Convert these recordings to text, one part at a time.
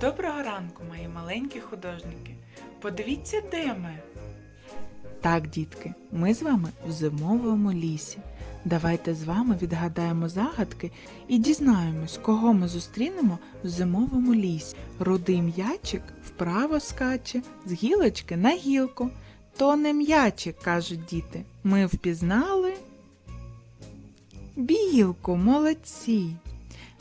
Доброго ранку, мої маленькі художники. Подивіться, де ми. Так, дітки, ми з вами в зимовому лісі. Давайте з вами відгадаємо загадки і дізнаємось, кого ми зустрінемо в зимовому лісі. Рудий м'ячик вправо скаче, з гілочки на гілку. То не м'ячик, кажуть діти. Ми впізнали. Білку, молодці.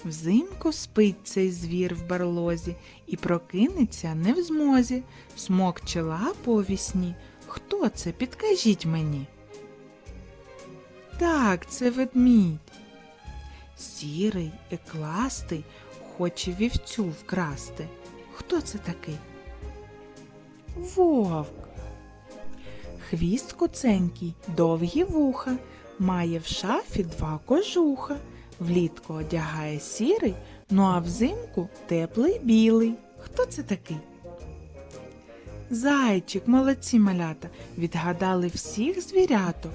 Взимку спить цей звір в барлозі і прокинеться не в змозі. Смокче лапу у вісні. Хто це? Підкажіть мені. Так, це ведмідь. Сірий і кластий хоче вівцю вкрасти. Хто це такий? Вовк. Хвіст куценький, довгі вуха, має в шафі два кожуха. Влітку одягає сірий, ну а взимку теплий білий. Хто це такий? Зайчик, молодці малята, відгадали всіх звіряток.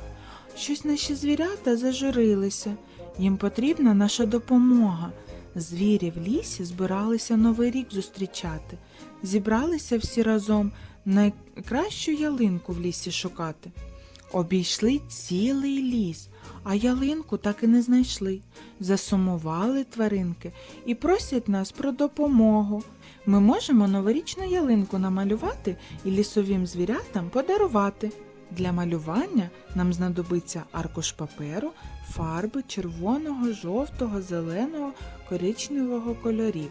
Щось наші звірята зажурилися. Їм потрібна наша допомога. Звірі в лісі збиралися новий рік зустрічати. Зібралися всі разом найкращу ялинку в лісі шукати. Обійшли цілий ліс, а ялинку так і не знайшли. Засумували тваринки і просять нас про допомогу. Ми можемо новорічну ялинку намалювати і лісовим звірятам подарувати. Для малювання нам знадобиться аркуш паперу, фарби червоного, жовтого, зеленого, коричневого кольорів.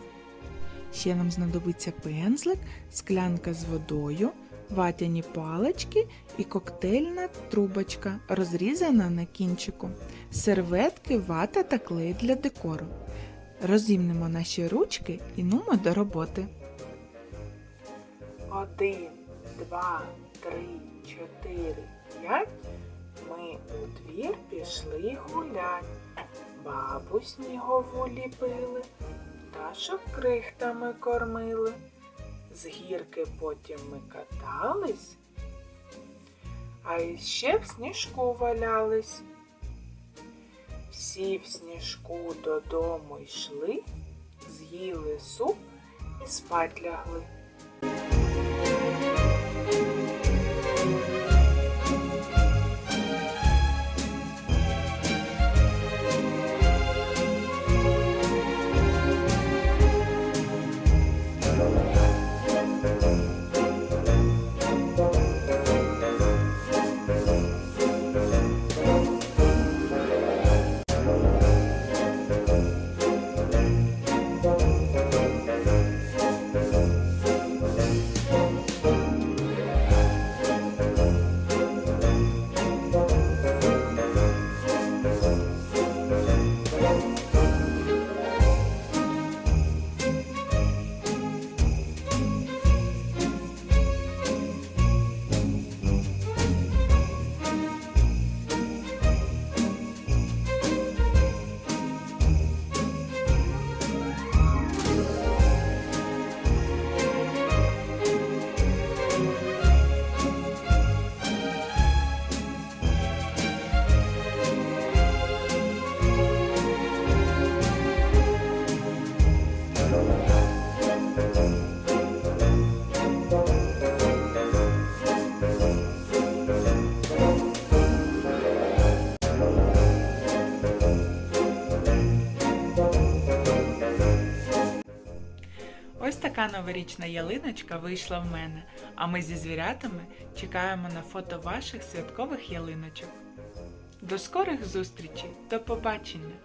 Ще нам знадобиться пензлик, склянка з водою, ватяні палички і коктейльна трубочка, розрізана на кінчику, серветки, вата та клей для декору. Розімнемо наші ручки і нумо до роботи. Один, два, три, чотири, п'ять. Ми у двір пішли гулять. Бабу снігову ліпили, пташок крихтами кормили. З гірки потім ми катались, а іще в сніжку валялись. Всі в сніжку додому йшли, з'їли суп і спать лягли. Така новорічна ялиночка вийшла в мене, а ми зі звірятами чекаємо на фото ваших святкових ялиночок. До скорих зустрічей, до побачення!